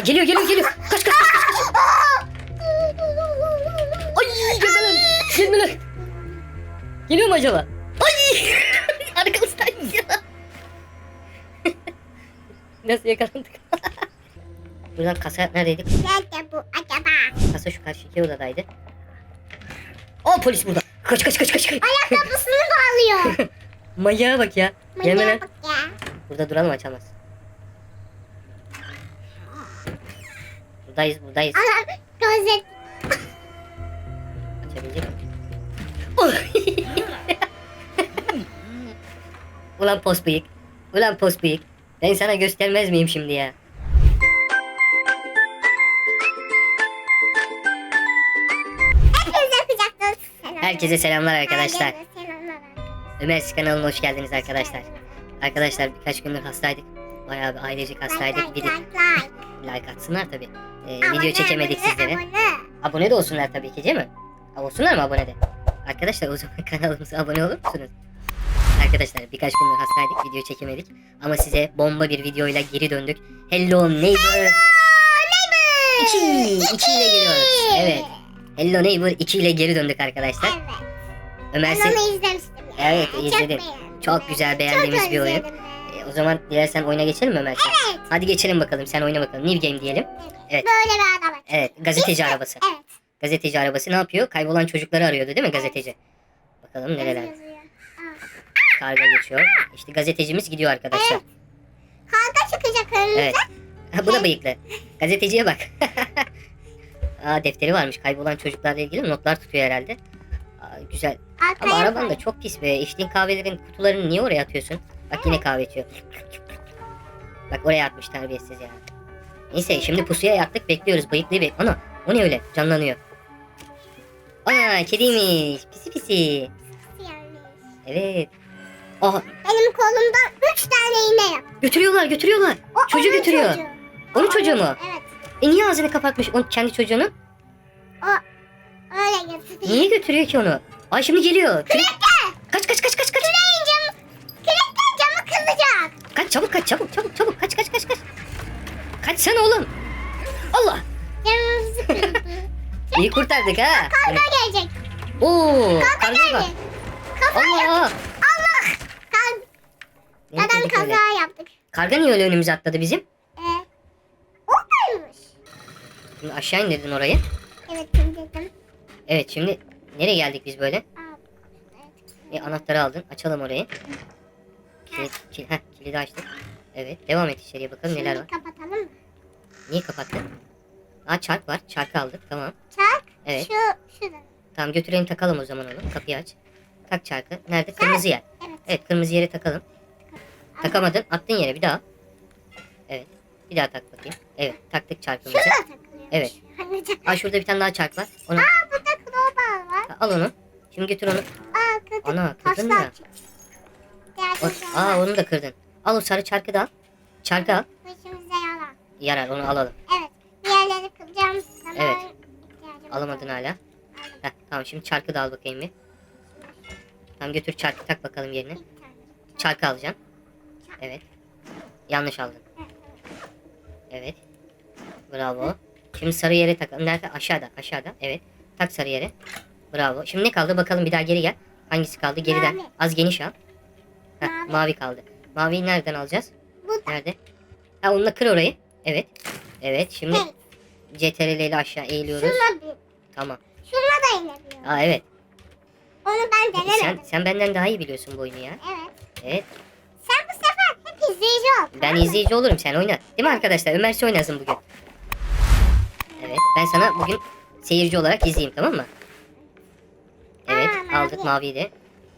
Aa geliyor geliyor geliyor. Kaç kaç kaç kaç. kaç. Ay gelmeler. Gelmeler. Geliyor mu acaba? Ay. Arkamızdayız ya. Nasıl yakalandık? Buradan kasa neredeydi? Nerede bu acaba? Kasa şu karşıki odadaydı. Aa polis burada. Kaç kaç kaç kaç. kaç. Ayakkabısını bağlıyor. Manyağa bak ya. Gelme lan. Manyağa bak ya. Burada duralım açamaz. Buradayız buradayız. Gözet. Açabilecek mi? Oh! Ulan pos bıyık. Ulan pos bıyık. Ben sana göstermez miyim şimdi ya? Herkese selamlar arkadaşlar. Ömer kanalına hoş geldiniz arkadaşlar. Arkadaşlar birkaç gündür hastaydık. Bayağı bir ailecek hastaydık. De like, atsınlar tabi. Abone, video çekemedik abone, sizlere. abone. Abone de olsunlar tabii ki değil mi? Olsunlar mı abone de? Arkadaşlar o zaman kanalımıza abone olur musunuz? Arkadaşlar birkaç gündür hastaydık video çekemedik. Ama size bomba bir videoyla geri döndük. Hello Neighbor 2 2 ile geliyoruz. Evet. Hello Neighbor 2 ile geri döndük arkadaşlar. Evet. Ömer Ben onu izlemiştim. Evet, Çok izledim. beğendim. Çok güzel beğendiğimiz Çok bir oyun. E, o zaman dilersen oyuna geçelim mi Ömer? Evet. Hadi geçelim bakalım sen oyna bakalım. New game diyelim. Evet. Böyle bir adam. Evet gazeteci İşte- arabası. Evet. Gazeteci arabası ne yapıyor? Kaybolan çocukları arıyordu değil mi gazeteci? Bakalım nereler. Yazıyor. Aa. Karga geçiyor. İşte gazetecimiz gidiyor arkadaşlar. Evet. Halka çıkacak önümüze. Evet. Ha, bu da bıyıklı. Gazeteciye bak. Aa, defteri varmış. Kaybolan çocuklarla ilgili notlar tutuyor herhalde. Aa, güzel. Ama Arkaya araban da koy. çok pis be. İçtiğin kahvelerin kutularını niye oraya atıyorsun? Bak yine kahve içiyor. Bak oraya atmış terbiyesiz ya. Neyse şimdi pusuya yattık bekliyoruz. Bıyıklıyı bek. Ana o ne öyle canlanıyor. Ana kediymiş. Pisi pisi. Evet. Aha Benim kolumdan üç tane iğne yap. götürüyorlar götürüyorlar. O Çocuğu onun götürüyor. çocuğu. Onun O çocuğu mu? Evet. E niye ağzını kapatmış onun kendi çocuğunu? Öyle götürüyor. Niye götürüyor ki onu? Ay şimdi geliyor. Kürek. Kaç kaç kaç kaç kaç. Küreğin camı, kürekten camı kırılacak. Kaç çabuk kaç çabuk çabuk çabuk kaç kaç kaç kaç. Kaçsana oğlum. Allah. İyi kurtardık ha. Karga gelecek. Oo. Karga geldi. Kafa Allah. Allah. Kar, Ne neden dedik öyle? kaza yaptık? Karga niye öyle önümüze atladı bizim? Ee, oradaymış. Şimdi aşağı indirdin orayı. Evet dedim. Evet şimdi nereye geldik biz böyle? Aa, evet. E, anahtarı aldın. Açalım orayı. Kilit, kil, heh, kilidi açtık. Evet. Devam et içeriye bakalım neler var. Şimdi kapatalım mı? Niye kapattın? Aa çark var. Çarkı aldık. Tamam. Çak. Evet. Şu, şurada. Tamam götürelim takalım o zaman onu. Kapıyı aç. Tak çarkı. Nerede? Kırmızı yer. Evet. Evet kırmızı yere takalım. Takamadın. Attın yere bir daha. Evet. Bir daha tak bakayım. Evet taktık çarkımızı. Şurada takılıyor. Evet. Aa şurada bir tane daha çark var. Onu Aa burada crowbar var. al onu. Şimdi götür onu. Aa kırdık. Ana Taşlar ya. çıktı. Şeyler Aa onu da kırdın. Al o sarı çarkı da al. Çarkı al. Başımıza yalan. Yarar onu alalım. Evet. Diğerleri kıracağım zaman Evet. Alamadın hala. Aldım. Heh, tamam şimdi çarkı da al bakayım bir. Tamam götür çarkı tak bakalım yerine. Çarkı alacağım. Evet. Yanlış aldın. Evet. Bravo. Şimdi sarı yere takalım. Nerede? Aşağıda. Aşağıda. Evet. Tak sarı yere. Bravo. Şimdi ne kaldı? Bakalım bir daha geri gel. Hangisi kaldı? Geriden. Az geniş al. Heh, Mavi. mavi kaldı. Maviyi nereden alacağız? Bu Nerede? Ha onunla kır orayı. Evet. Evet. Şimdi Hey, CTRL ile aşağı eğiliyoruz. bir. Tamam. Şuna da inebiliyor. Aa evet. Onu ben Sen, denemedim. sen benden daha iyi biliyorsun bu oyunu ya. Evet. Evet. Sen bu sefer hep izleyici ol. Ben izleyici olurum sen oyna. Değil mi arkadaşlar? Ömer oynasın bugün. Evet. Ben sana bugün seyirci olarak izleyeyim tamam mı? Evet. Aa, mavi. aldık maviyi de.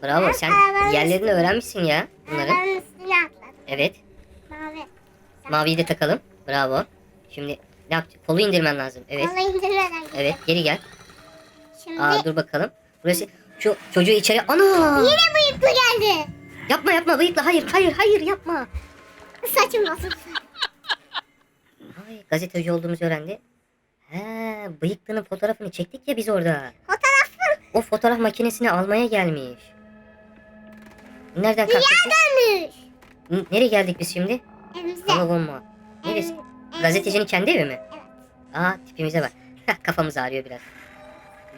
Bravo. Sen aa, ben yerlerini öğrenmişsin ya bunların. Arabanın üstüne atladım. Evet. Mavi. Maviyi de takalım. Bravo. Şimdi ne yapacağız? Kolu indirmen lazım. Evet. Kola indirmeden gidelim. Evet. Geri gel. Şimdi Aa dur bakalım. Burası şu çocuğu içeri. Ana! yine bıyıklı geldi. Yapma yapma bıyıkla. Hayır hayır hayır yapma. Saçım bozuldu. Ay gazeteci olduğumuzu öğrendi. He, bıyıklının fotoğrafını çektik ya biz orada. Fotoğrafım O fotoğraf makinesini almaya gelmiş. Nereden kalktık dönmüş. N- Nereye geldik biz şimdi? Evimize. Hava bomba. Neresi? Gazetecinin kendi evi mi? Evet. Aa tipimize bak. Kafamız ağrıyor biraz.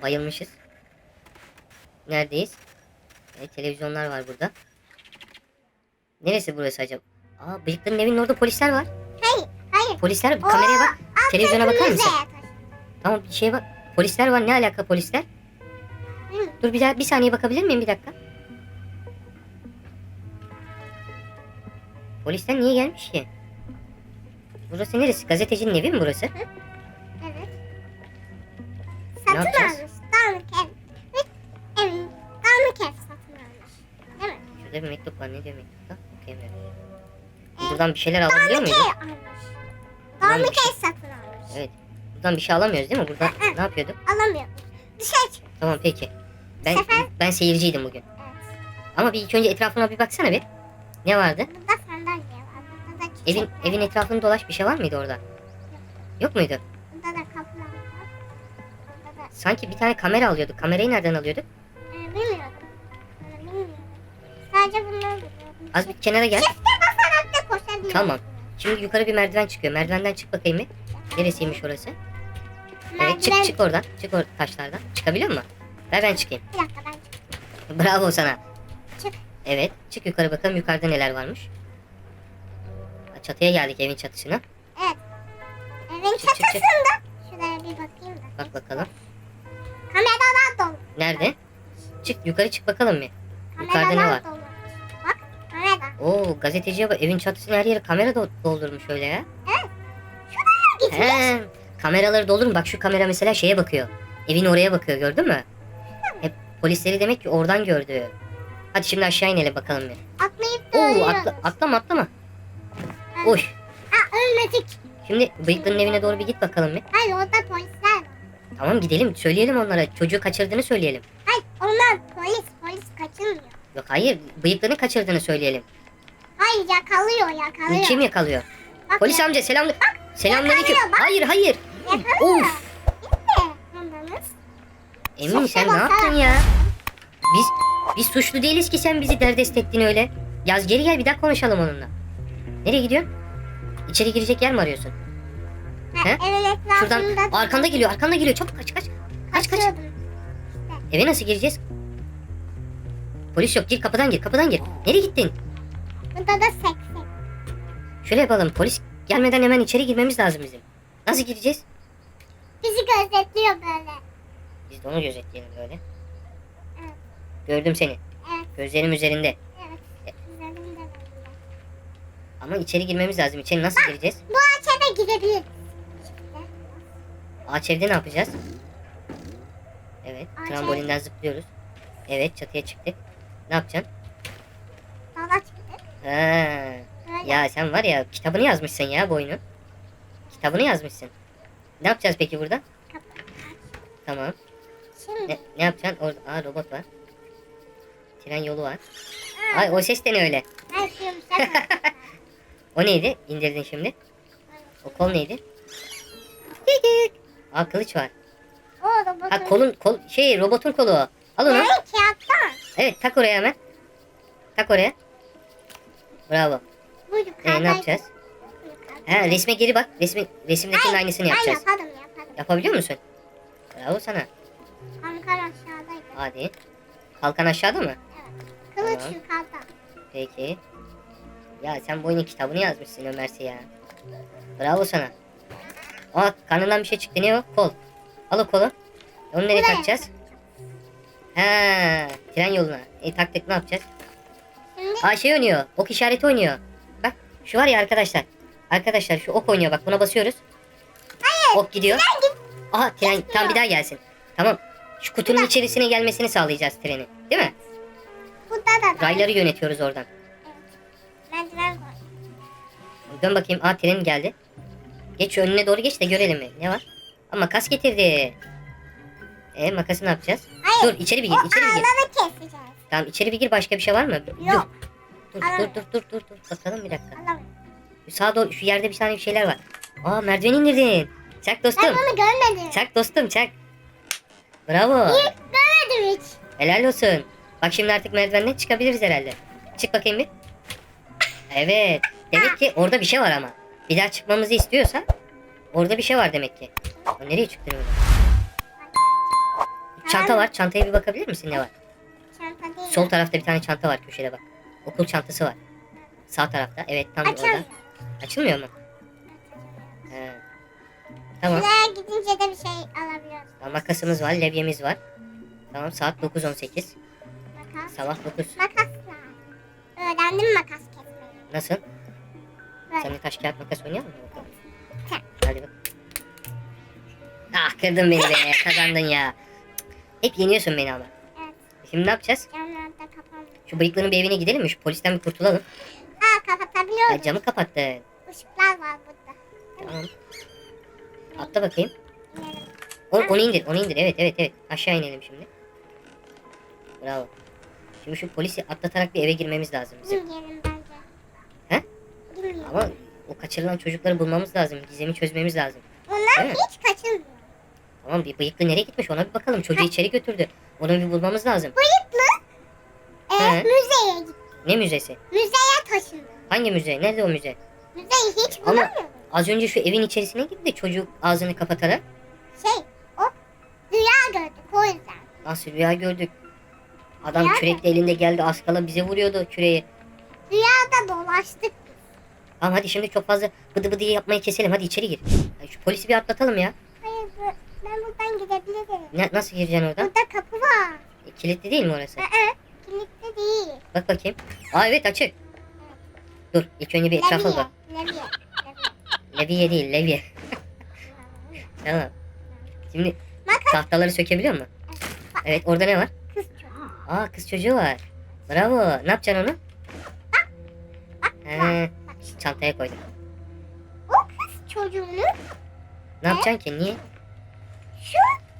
Bayılmışız. Neredeyiz? Evet, televizyonlar var burada. Neresi burası acaba? Aa bıyıkların evinin orada polisler var. Hayır. Hayır. Polisler kameraya bak. alt Televizyona bakar mısın? Tamam bir şeye bak. Polisler var. Ne alaka polisler? Hı. Dur bir daha bir saniye bakabilir miyim bir dakika? Polisler niye gelmiş ki? Burası neresi? Gazetecinin evi mi burası? Evet. Satın yapacağız? almış. Dağınık ev. Evin dağınık ev satın almış. Değil mi? Şurada bir mektup var. Ne diyor mektupta? Okuyamıyorum. Evet. Buradan bir şeyler alabiliyor Dağınık muyuz? ev almış. Buradan Dağınık şey- ev satın almış. Evet. Buradan bir şey alamıyoruz değil mi? Burada Hı. ne yapıyorduk? Alamıyor. Dışarı çık. Tamam peki. Ben Sefer- ben seyirciydim bugün. Evet. Ama bir ilk önce etrafına bir baksana bir. Ne vardı? Burada Evin evin etrafında dolaş bir şey var mıydı orada? Yok muydu? Burada da kapılar var. Burada da Sanki bir tane kamera alıyorduk. Kamerayı nereden alıyorduk? e, bilmiyorum. E, bilmiyorum. Sadece bunları biliyorum. Az bir kenara gel. Çifte basarak da koşabiliyorum. Tamam. Şimdi yukarı bir merdiven çıkıyor. Merdivenden çık bakayım bir. Neresiymiş orası? Evet çık Merdiven- çık oradan. Çık or taşlardan. Çıkabiliyor musun? Ver ben çıkayım. Bir dakika ben çıkayım. Bravo sana. Çık. Evet. Çık yukarı bakalım yukarıda neler varmış. Çatıya geldik evin çatısına. Evet. Evin Çık, çık, çık. çatısında. Şuraya bir bakayım da. Bak bakalım. Kameralar dolu. Nerede? Çık yukarı çık bakalım bir. Kameralar Yukarıda ne var? dolu. Bak kamera. Oo gazeteciye bak evin çatısını her yeri kamera do- doldurmuş öyle ya. Gitmiş. He. Kameraları doldurun. Bak şu kamera mesela şeye bakıyor. Evin oraya bakıyor gördün mü? Hep polisleri demek ki oradan gördü. Hadi şimdi aşağı inelim bakalım bir. Atlayıp da Oo atla, atlama atlama. Oy. Ha ölmedik. Şimdi bıyıklının evine doğru bir git bakalım bir. Hayır orada polisler. Tamam gidelim söyleyelim onlara. Çocuğu kaçırdığını söyleyelim. Hayır onlar polis. Polis kaçırmıyor. Yok hayır bıyıklını kaçırdığını söyleyelim. Hayır yakalıyor yakalıyor. Kim yakalıyor? Bak, Polis ya- amca selam. Selamünaleyküm. bak. Hayır hayır. Yakalıyor. Of. Emin sen ne yaptın ya? Biz biz suçlu değiliz ki sen bizi derdest ettin öyle. Yaz geri gel bir daha konuşalım onunla. Nereye gidiyorsun? İçeri girecek yer mi arıyorsun? Ha, He? etrafında Şuradan arkanda geliyor arkanda geliyor çabuk kaç kaç. Kaç kaç. kaçıyordum. Eve nasıl gireceğiz? Polis yok gir kapıdan gir kapıdan gir. Nereye gittin? Burada da seksi. Şöyle yapalım polis gelmeden hemen içeri girmemiz lazım bizim. Nasıl gireceğiz? Bizi gözetliyor böyle. Biz de onu gözetleyelim böyle. Evet. Gördüm seni. Evet Gözlerim üzerinde. evet. Üzerimde böyle. Ama içeri girmemiz lazım. İçeri nasıl gireceğiz? Bu ağaç eve gidebiliriz. İşte. Ağaç evde ne yapacağız? Evet, Ağaç trambolinden zıplıyoruz. Evet, çatıya çıktık. Ne yapacaksın? Dala çıktık. Ha, ya sen var ya kitabını yazmışsın ya bu oyunun. Kitabını yazmışsın. Ne yapacağız peki burada? Kapı. Tamam. Şimdi. Ne, ne yapacaksın? Orada aa, robot var. Tren yolu var. Ay o ses de ne öyle? O neydi? İndirdin şimdi. O kol neydi? Aa kılıç var. o robotun. Ha kolun kol şey robotun kolu o. Al onu. Ne? Kağıttan. Evet tak oraya hemen. Tak oraya. Bravo. Bu yukarıda. Ee, ne yapacağız? Ha resme geri bak. Resmi, resimdekinin aynısını yapacağız. Ay yapalım yapalım. Yapabiliyor musun? Bravo sana. Ankara aşağıdaydı. Hadi. Kalkan aşağıda mı? Kılıç Tamam. yukarıda. Peki. Ya sen bu oyunun kitabını yazmışsın Ömer'si ya. Bravo sana. Aa karnından bir şey çıktı. Ne o? Kol. Al o kolu. Onu nereye Buraya. takacağız? Ha, tren yoluna. E taktık ne yapacağız? Aa şey oynuyor. Ok işareti oynuyor. Bak şu var ya arkadaşlar. Arkadaşlar şu ok oynuyor. Bak buna basıyoruz. Hayır. Ok gidiyor. Tren git. Aha tren Gitmiyor. tam bir daha gelsin. Tamam. Şu kutunun içerisine gelmesini sağlayacağız treni. Değil mi? Burada da. da. Rayları yönetiyoruz oradan. Dön bakayım. Aa tren geldi. Geç şu önüne doğru geç de görelim mi? Ne var? Aa makas getirdi. E makası ne yapacağız? Hayır. Dur içeri bir O gir. içeri bir gir. keseceğiz. Tamam içeri bir gir. Başka bir şey var mı? Yok. Dur. Dur dur dur dur dur. Bakalım bir dakika. Alamıyorum. Sağa doğru şu yerde bir tane bir şeyler var. Aa merdiven indirdin. Çak dostum. Ben bunu görmedim. Çak dostum çak. Bravo. Hiç görmedim hiç. Helal olsun. Bak şimdi artık merdivenden çıkabiliriz herhalde. Çık bakayım bir. Evet. Demek ki orada bir şey var ama. Bir daha çıkmamızı istiyorsa orada bir şey var demek ki. O nereye çıktın öyle? Çanta var. Çantaya bir bakabilir misin ne var? Çanta değil. Sol tarafta bir tane çanta var köşede bak. Okul çantası var. Sağ tarafta. Evet tam orada. Açamıyorum. Açılmıyor mu? He. Tamam. Şuraya gidince de bir şey alabiliyoruz. Makasımız var, levyemiz var. Tamam saat 9.18. Makas. Sabah 9. Makasla. Öğrendim makas kesmeyi. Nasıl? Sen de taş kağıt makas oynayalım mı? bakalım? Tamam. Hadi bak. Ah kırdın beni be kazandın ya. Hep yeniyorsun beni ama. Evet. Şimdi ne yapacağız? Camlar da kapandı. Şu bıyıklının bir evine gidelim mi? Şu polisten bir kurtulalım. Aa kapatabiliyoruz. Ha, camı kapattın. Işıklar var burada. Tamam. Atla bakayım. İnelim. O, onu indir, onu indir. Evet, evet, evet. Aşağı inelim şimdi. Bravo. Şimdi şu polisi atlatarak bir eve girmemiz lazım bizim. Girmeyelim bence. Ama o kaçırılan çocukları bulmamız lazım. Gizemi çözmemiz lazım. Değil mi? hiç kaçırmıyor. Tamam bir bıyıklı nereye gitmiş ona bir bakalım. Çocuğu içeri götürdü. Onu bir bulmamız lazım. Bıyıklı e, He. müzeye gitti. Ne müzesi? Müzeye taşındı. Hangi müze? Nerede o müze? Müzeyi hiç Ama-. Az önce şu evin içerisine gitti çocuk ağzını kapatarak. Şey o rüya gördük o yüzden. Nasıl rüya gördük. Adam Rüya kürekle elinde geldi az kala bize vuruyordu küreği. Rüyada dolaştık. Tamam hadi şimdi çok fazla bıdı bıdı yapmayı keselim hadi içeri gir. Şu polisi bir atlatalım ya. Hayır bu- ben buradan gidebilirim. Ne, nasıl gireceksin oradan? Burada kapı var. E, kilitli değil mi orası? Aa, kilitli değil. Bak bakayım. Aa evet açık. Dur ilk önce bir etrafa Leviye. bak. Leviye. Levye değil levye. tamam. Şimdi Makas tahtaları sökebiliyor musun? Evet orada ne var? kız çocuğu. Aa kız çocuğu var. Bravo. Ne yapacaksın onu? He, Şimdi çantaya koydum. o kız çocuğunu Ne yapacaksın ki? Niye? şu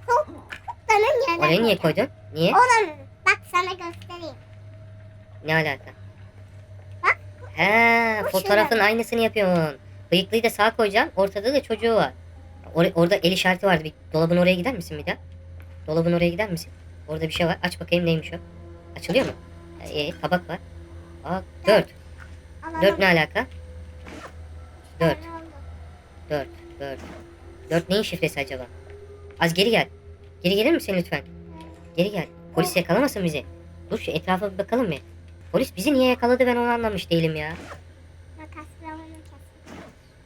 kuklanın yanına Oraya niye koydun? Niye? Oranın. Bak sana göstereyim. Ne alaka? Bak. He, Bu fotoğrafın şöyle. aynısını yapıyorsun. Bıyıklıyı da sağa koyacaksın. Ortada da çocuğu var. Or- orada el işareti vardı. Bir dolabın oraya gider misin bir daha? Dolabın oraya gider misin? Orada bir şey var. Aç bakayım neymiş o. Açılıyor mu? Ee, tabak var. Aa, dört. Dört ne alaka? Dört. Dört. Dört. Dört neyin şifresi acaba? Az geri gel. Geri gelir misin lütfen? Geri gel. Polis yakalamasın bizi. Dur şu etrafa bir bakalım bir. Polis bizi niye yakaladı ben onu anlamış değilim ya.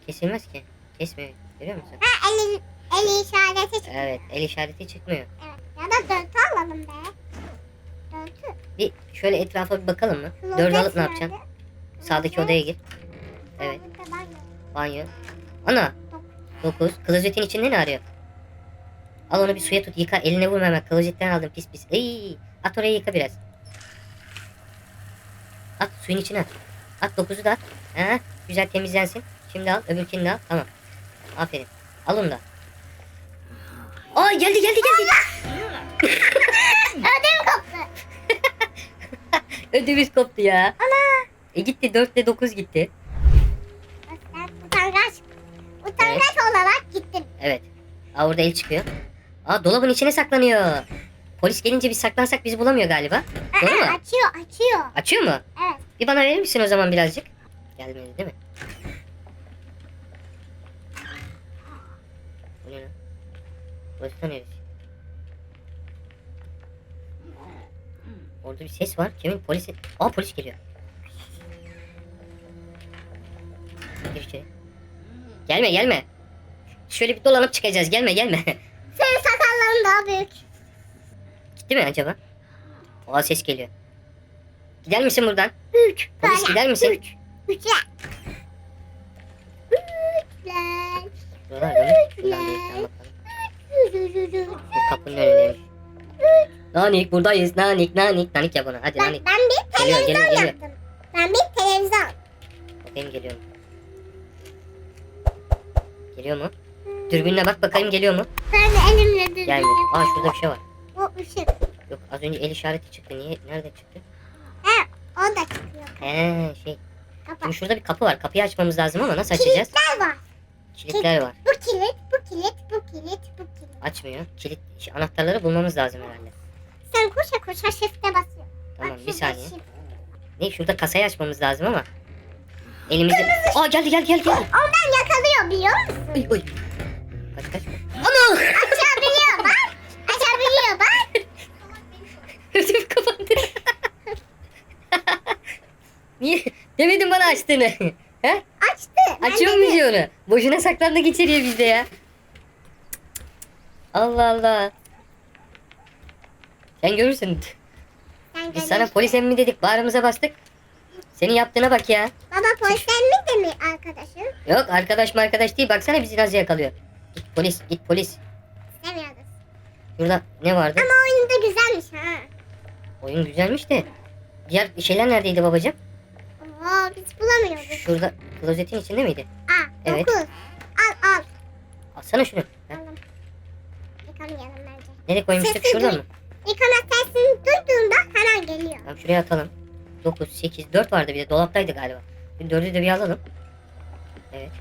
Kesilmez ki. Kesmiyor. Görüyor musun? Ha eli, eli işareti çıktı. Evet el işareti çıkmıyor. Evet. Ya da dörtü alalım be. Dörtü. Bir şöyle etrafa bir bakalım mı? Dördü alıp ne yapacaksın? Sağdaki odaya gir. Evet. Banyo. Ana. Dokuz. Klozetin içinde ne arıyor? Al onu bir suya tut yıka. Eline vurma hemen. Klozetten aldım pis pis. Iy, at oraya yıka biraz. At suyun içine at. At dokuzu da at. Ha, güzel temizlensin. Şimdi al öbürkini de al. Tamam. Aferin. Al onu da. Aa geldi geldi geldi. Ödüm koptu. Ödümüz koptu ya. E gitti 4 ile 9 gitti. Ben utangaç. Utangaç olarak gittim. Evet. Aa orada el çıkıyor. Aa dolabın içine saklanıyor. Polis gelince biz saklansak bizi bulamıyor galiba. Doğru mu? Aa, açıyor açıyor. Açıyor mu? Evet. Bir bana verir misin o zaman birazcık? Gelmedi değil mi? Bu ne lan? Burası neresi? Orada bir ses var. Kimin? Polisi. Aa polis geliyor. Gir içeri. Gelme gelme. Şöyle bir dolanıp çıkacağız. Gelme gelme. Senin sakalların daha büyük. Gitti mi acaba? Aa ses geliyor. Gider misin buradan? Üç. Polis gider misin? Üç. Üçler. Üçler. Buralarda mı? Şuradan bir yerden bakalım. Üç, üç, üç, üç. Bu kapının önündeymiş. Nanik buradayız. Nanik nanik. Nanik ya buna. Hadi Ben, nanik. ben bir Geliyor, televizyon geliyor, geliyor. yaptım. Ben bir televizyon. Bakayım geliyor mu? Geliyor mu? Dürbünle bak bakayım geliyor mu? Ben de elimle düzgün Gelmedi. Aa şurada bir şey var. O ışık. Yok az önce el işareti çıktı. Niye? Nerede çıktı? He, o da çıkıyor. He şey. Kapat. Şimdi şurada bir kapı var. Kapıyı açmamız lazım ama nasıl açacağız? Kilitler var. Kilitler var. Bu kilit, bu kilit, bu kilit, bu kilit. Açmıyor. Kilit şu anahtarları bulmamız lazım herhalde. Sen koşa koşa shift'e basıyorsun. Tamam Bak bir saniye. shift. Ne şurada kasayı açmamız lazım ama. Elimizi... Aa geldi geldi geldi. geldi. Oradan yakalıyor biliyor musun? Oy oy. Kaç kaç. Ana! Açabiliyor bak. Açabiliyor bak. Ödüm kapandı. Niye? Demedin bana açtığını. He? Açtı. Açıyor mu diyor Boşuna saklandık içeriye bizde ya. Allah Allah. Sen görürsün. Sen Biz sana polis emmi dedik. Bağrımıza bastık. Senin yaptığına bak ya. Baba polisten mi de mi arkadaşın? Yok arkadaş mı arkadaş değil. Baksana bizi nasıl yakalıyor. Git polis git polis. Seviyorduk. Şurada ne vardı? Ama oyun da güzelmiş ha. Oyun güzelmiş de. Diğer şeyler neredeydi babacığım? Oo biz bulamıyorduk. Şurada klozetin içinde miydi? Aa Evet. dokuz. Al al. Alsana şunu. Ha, Aldım. Yıkamayalım bence. Nereye koymuştuk? Sesi Şurada mı? Yıkama sesini duyduğunda hemen geliyor. Tamam şuraya atalım. 9, 8, 4 vardı bir de dolaptaydı galiba. Bir 4'ü de bir alalım. Evet.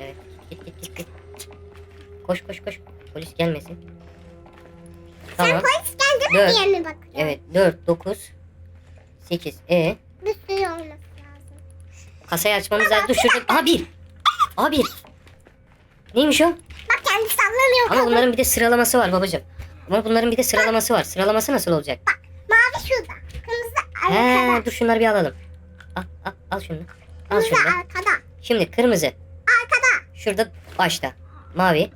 Evet. Git git git git. Koş koş koş. Polis gelmesin. Sen Tamam. polis geldi mi Dört. diye mi bakıyorsun? Evet 4, 9, 8. E Bir sürü olması lazım. kasayı açmamız lazım. Dur şurada. Aha bir. Aha bir. Neymiş o? Bak kendi sallanıyor. Ama kadın. bunların bir de sıralaması var babacığım. Ama bunların bir de sıralaması var. Sıralaması nasıl olacak? Mavi şurada. He, dur şunları bir alalım. Al, al, al şunu. Al şunu. da. arkada. Şimdi kırmızı. Arkada. Şurada başta. Mavi.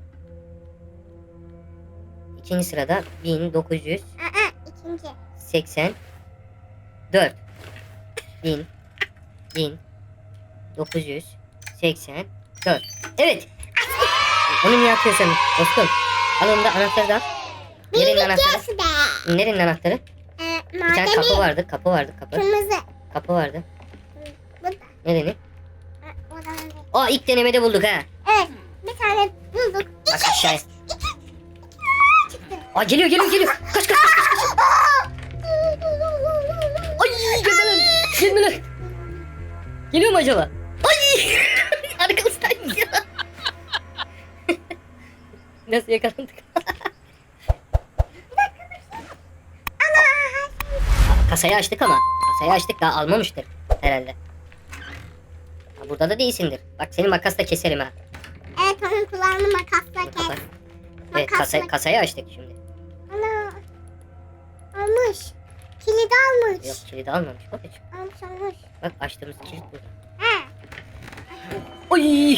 İkinci sırada 1984. Aa, ikinci. 1000 1000 984. Evet. Onu niye atıyorsun dostum? Al onu da anahtarı da al. Nerenin anahtarı? Bilgisi be. Nerenin anahtarı? Bir tane kapı vardı. Kapı vardı. Kapı. Kırmızı. Kapı vardı. Oradan değil. Aa ilk denemede bulduk ha. Evet. Bir tane bulduk. Bak İki. aşağıya. İki. İki çıktı. Aa geliyor geliyor geliyor. Kaç kaç kaç. Ay gelme lan. Gelme lan. Geliyor mu acaba? Ay. Arkamızdaymış ya. Nasıl yakalandık? Ana. Kasayı açtık ama. Kasayı açtık daha almamıştır herhalde. Ha, burada da değilsindir. Bak seni makasla keserim ha. Evet onun kulağını makasla kes. Bak. Evet kasayı, kasayı açtık şimdi. Ana. Almış. Kilidi almış. Yok kilidi almamış babacığım. Almış almış. Bak açtığımız kilit burada. He. Oy! Uy.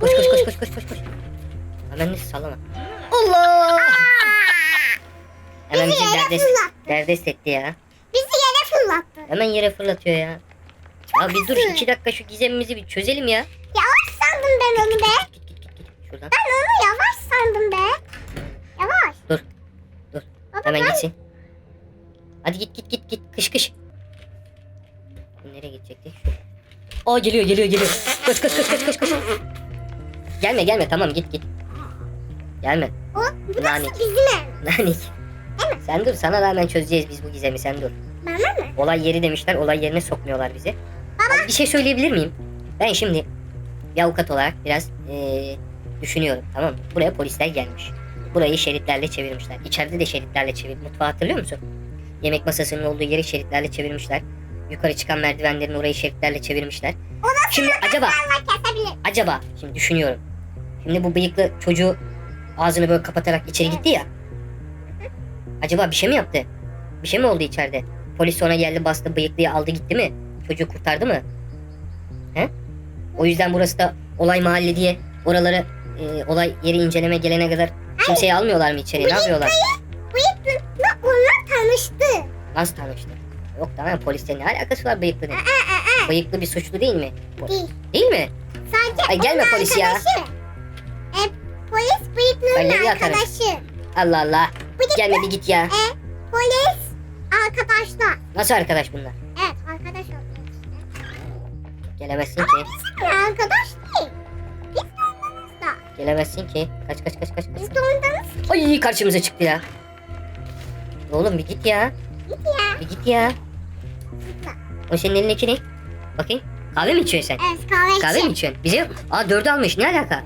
Koş koş koş koş koş koş koş. Hemen de sallama. Allah! Hemen Bizi bizi yere derdest, fırlattı. derdest etti ya. Fırlattı. Hemen yere fırlatıyor ya. Bir dur hızlı. iki dakika şu gizemimizi bir çözelim ya. Yavaş sandım ben onu be. Git git git git. Şuradan. Ben onu yavaş sandım be. Yavaş. Dur. Dur. Baba Hemen ben- gitsin. Hadi git git git git. Kış kış. Nereye gidecekti? Aa geliyor geliyor geliyor. Koş koş koş koş koş koş. Gelme gelme tamam git git. Gelme. O, bu Lanet. nasıl bizim ev? Nanik. Sen dur sana rağmen çözeceğiz biz bu gizemi sen dur. Bana mı? Olay yeri demişler olay yerine sokmuyorlar bizi. Baba. Abi bir şey söyleyebilir miyim? Ben şimdi bir avukat olarak biraz eee, düşünüyorum tamam mı? Buraya polisler gelmiş. Burayı şeritlerle çevirmişler. İçeride de şeritlerle çevir. Mutfağı hatırlıyor musun? Yemek masasının olduğu yeri şeritlerle çevirmişler. Yukarı çıkan merdivenlerin orayı şeritlerle çevirmişler. Şimdi acaba acaba şimdi düşünüyorum. Şimdi bu bıyıklı çocuğu ağzını böyle kapatarak içeri gitti ya. Acaba bir şey mi yaptı? Bir şey mi oldu içeride? Polis ona geldi bastı bıyıklıyı aldı gitti mi? Çocuğu kurtardı mı? He? O yüzden burası da olay mahalle diye oraları e, olay yeri inceleme gelene kadar kimseyi almıyorlar mı içeri? Ne yapıyorlar? Bıyıklıkla onlar tanıştı. Nasıl tanıştı? Yok tamam polisle ne alakası var bıyıklı değil. Aa, aa, aa. Bıyıklı bir suçlu değil mi? Değil. Değil mi? Sadece Ay, gelme onun polis ya. arkadaşı. E, polis bıyıklının nereye atarım? arkadaşı. Allah Allah. Bıyıklı Gelme bir git ya. e, polis arkadaşlar. Nasıl arkadaş bunlar? Evet arkadaş oluyor işte. Gelemezsin ki. Bizimle arkadaş değil. Biz de ondanız da. Gelemezsin ki. Kaç kaç kaç kaç kaç. Biz de ondanız Ay karşımıza çıktı ya. Oğlum bir git ya. Git ya. Bir git ya. O senin elindeki ne? Bakayım. Kahve mi içiyorsun sen? Evet kahve Kahve mi içiyorsun? Bize Aa dördü almış. Ne alaka?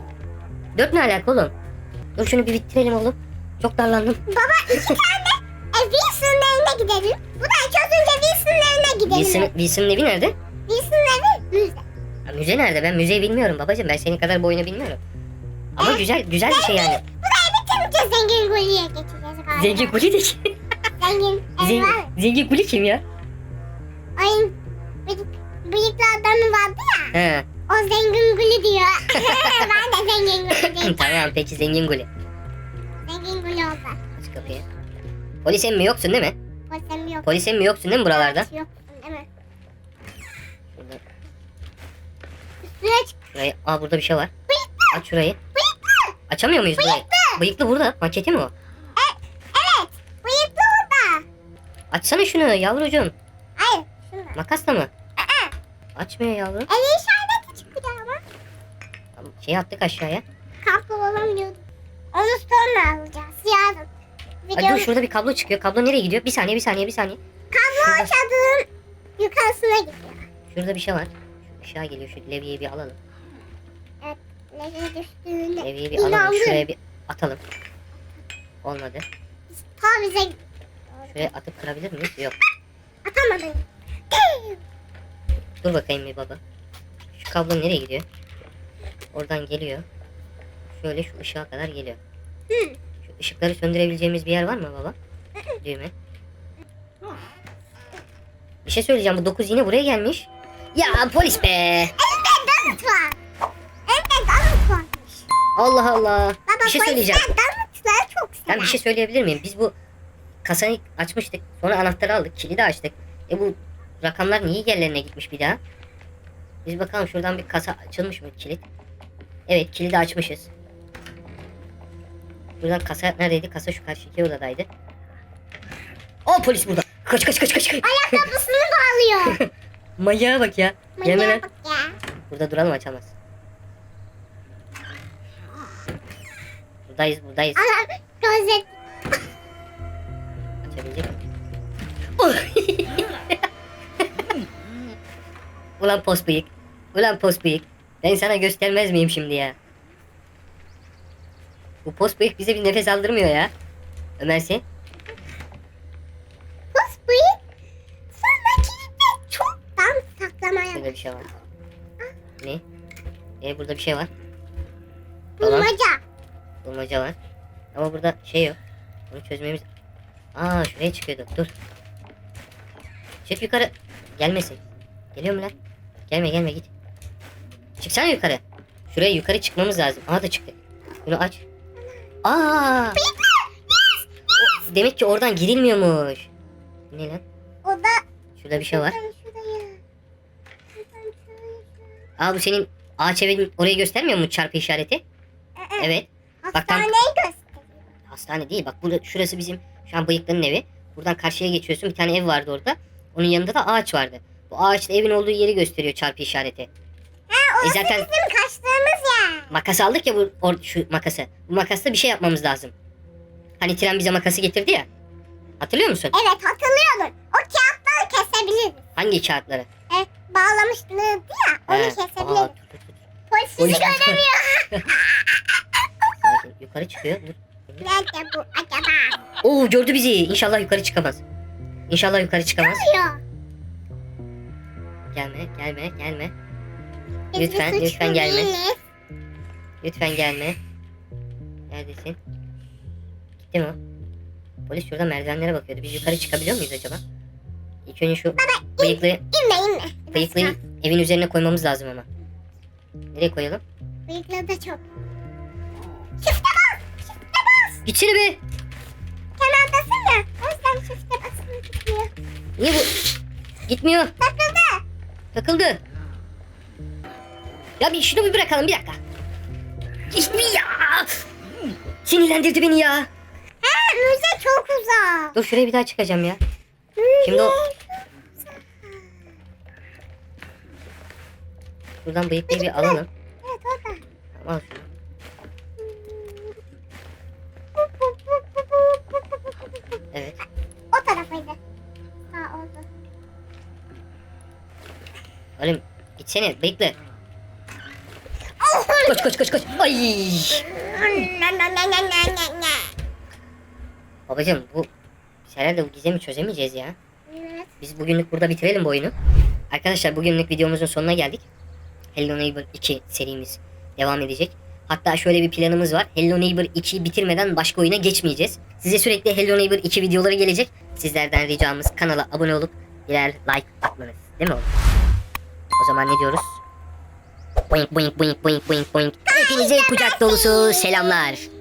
Dört ne alaka oğlum? Dur şunu bir bitirelim oğlum. Çok darlandım. Baba iki tane e, Wilson'ın evine gidelim. Bu da çözünce Wilson'ın evine gidelim. Wilson, Wilson'ın evi nerede? Wilson'ın Müze. Ha, müze nerede? Ben müzeyi bilmiyorum babacığım. Ben senin kadar bu oyunu bilmiyorum. Ama güzel güzel bir şey yani. Burayı bitince zengin Guli'ye geçeceğiz galiba. Zengin Kuli de kim? Zengin. Zengin, Elvan. Zengin Kuli kim ya? Oyun bıyık, bıyıklı adamı vardı ya. Ha. O zengin Guli diyor. ben de zengin Guli diyeyim. tamam peki Zengin Kuli. zengin Guli oldu. Aç kapıyı. Polis emmi yoksun değil mi? Yok. Polis emmi yoksun değil mi buralarda? Evet, değil mi? Şurada, Üstüne çık. şurayı. Aa burada bir şey var. Bıyıklı. Aç şurayı. Bıyıklı. Açamıyor muyuz burayı? Bıyıklı. Bıyıklı burada. Maketi mi o? E, evet. Bıyıklı orada. Açsana şunu yavrucuğum. Hayır. Şunu. Makasla mı? Aa, Açmıyor yavrum. eli işareti çıkıyor ama. Tamam, Şeyi attık aşağıya. Kaplı olamıyordum. Onu sonra alacağız. Yarın. Video dur şurada bir kablo çıkıyor. Kablo nereye gidiyor? Bir saniye bir saniye bir saniye. kablo Şurada. çadırın yukarısına gidiyor. Şurada bir şey var. Şu ışığa geliyor. Şu levyeyi bir alalım. Nereye düştüğünde. Levyeyi bir alalım. İnandım. Şuraya bir atalım. Olmadı. Ta bize Şuraya atıp kırabilir miyiz? Yok. atamadın. Dur bakayım bir baba. Şu kablo nereye gidiyor? Oradan geliyor. Şöyle şu ışığa kadar geliyor. Hı. Şu ışıkları söndürebileceğimiz bir yer var mı baba? Düğme. Bir şey söyleyeceğim. Bu 9 yine buraya gelmiş. Ya polis be. Elinde donut var. Elinde donut varmış. Allah Allah. Baba Bir şey söyleyeceğim. donutları çok sever. Ben bir şey söyleyebilir miyim? Biz bu kasayı açmıştık. Sonra anahtarı aldık. Kilidi açtık. E bu rakamlar niye yerlerine gitmiş bir daha? Biz bakalım şuradan bir kasa açılmış mı kilit? Evet kilidi açmışız. Buradan kasa neredeydi? Kasa şu karşıki odadaydı. O polis burada. Kaç kaç kaç kaç kaç. Ayakkabısını bağlıyor. Manyağa bak ya. Manyağa bak ya. Burada duralım açamaz. Buradayız buradayız. Ana gözet. Açabilecek? Ulan pos bıyık. Ulan pos bıyık. Ben sana göstermez miyim şimdi ya? Bu pos bıyık bize bir nefes aldırmıyor ya. Ömersin. Pus bıyık. Sonra kilitli çoktan saklamaya. Burada bir şey var. Ne? E burada bir şey var. Bulmaca. Bulmaca var. Ama burada şey yok. Onu çözmemiz... Aa şuraya çıkıyordu. Dur. Çık yukarı. Gelmesin. Geliyor mu lan? Gelme gelme git. Çıksana yukarı. Şuraya yukarı çıkmamız lazım. Aha da çıktı. Bunu aç. Aa! O- demek ki oradan girilmiyormuş. Ne lan? O da Şurada bir şey var. şuradan şuraya. Şuradan şuraya. Aa bu senin ağaç evin orayı göstermiyor mu çarpı işareti? Ee, Evet. Bak tam- Hastaneyi gösteriyor. Hastane değil bak burada şurası bizim şu an bıyıkların evi. Buradan karşıya geçiyorsun bir tane ev vardı orada. Onun yanında da ağaç vardı. Bu ağaçta evin olduğu yeri gösteriyor çarpı işareti. Ha E zaten- bizim. Makas aldık ya bu or, şu makası. Bu makasla bir şey yapmamız lazım. Hani tren bize makası getirdi ya. Hatırlıyor musun? Evet hatırlıyorum. O kağıtları kesebiliriz. Hangi kağıtları? E, bağlamıştınız ya onu He. Aa, kesebiliriz. dur, dur, dur. Polis Polis- göremiyor. Yukarı çıkıyor. Dur. Nerede bu acaba? Oo gördü bizi. İnşallah yukarı çıkamaz. İnşallah yukarı çıkamaz. Gelme, gelme, gelme. Biz Lütfen, lütfen suçlu gelme. değiliz. Lütfen gelme. Neredesin? Gitti mi o? Polis şurada merdivenlere bakıyordu. Biz yukarı çıkabiliyor muyuz acaba? İlk önce şu bıyıklı, İnme inme. Bir bıyıklıyı evin üzerine koymamız lazım ama. Nereye koyalım? Bıyıklı da çok. Çifte bas. Çifte bas. Gitsene be! Kenardasın ya. O yüzden çifte basını tutuyor. Niye bu? Gitmiyor. Takıldı. Takıldı. Ya bir şunu bir bırakalım bir dakika. Gitmiyor ya. Sinirlendirdi beni ya. Ha müze çok uzak. Dur şuraya bir daha çıkacağım ya. Şimdi o şuradan bıyıklıyı bir alalım. Evet orada. Tamam. Evet. O taraftaydı. Ha oldu. Oğlum gitsene bıyıklı. Koş koş koş. Ay. Babacım bu biz herhalde bu gizemi çözemeyeceğiz ya. Evet. Biz bugünlük burada bitirelim bu oyunu. Arkadaşlar bugünlük videomuzun sonuna geldik. Hello Neighbor 2 serimiz devam edecek. Hatta şöyle bir planımız var. Hello Neighbor 2'yi bitirmeden başka oyuna geçmeyeceğiz. Size sürekli Hello Neighbor 2 videoları gelecek. Sizlerden ricamız kanala abone olup birer like atmanız. Değil mi oğlum? O zaman ne diyoruz? Hepinize kucak dolusu selamlar.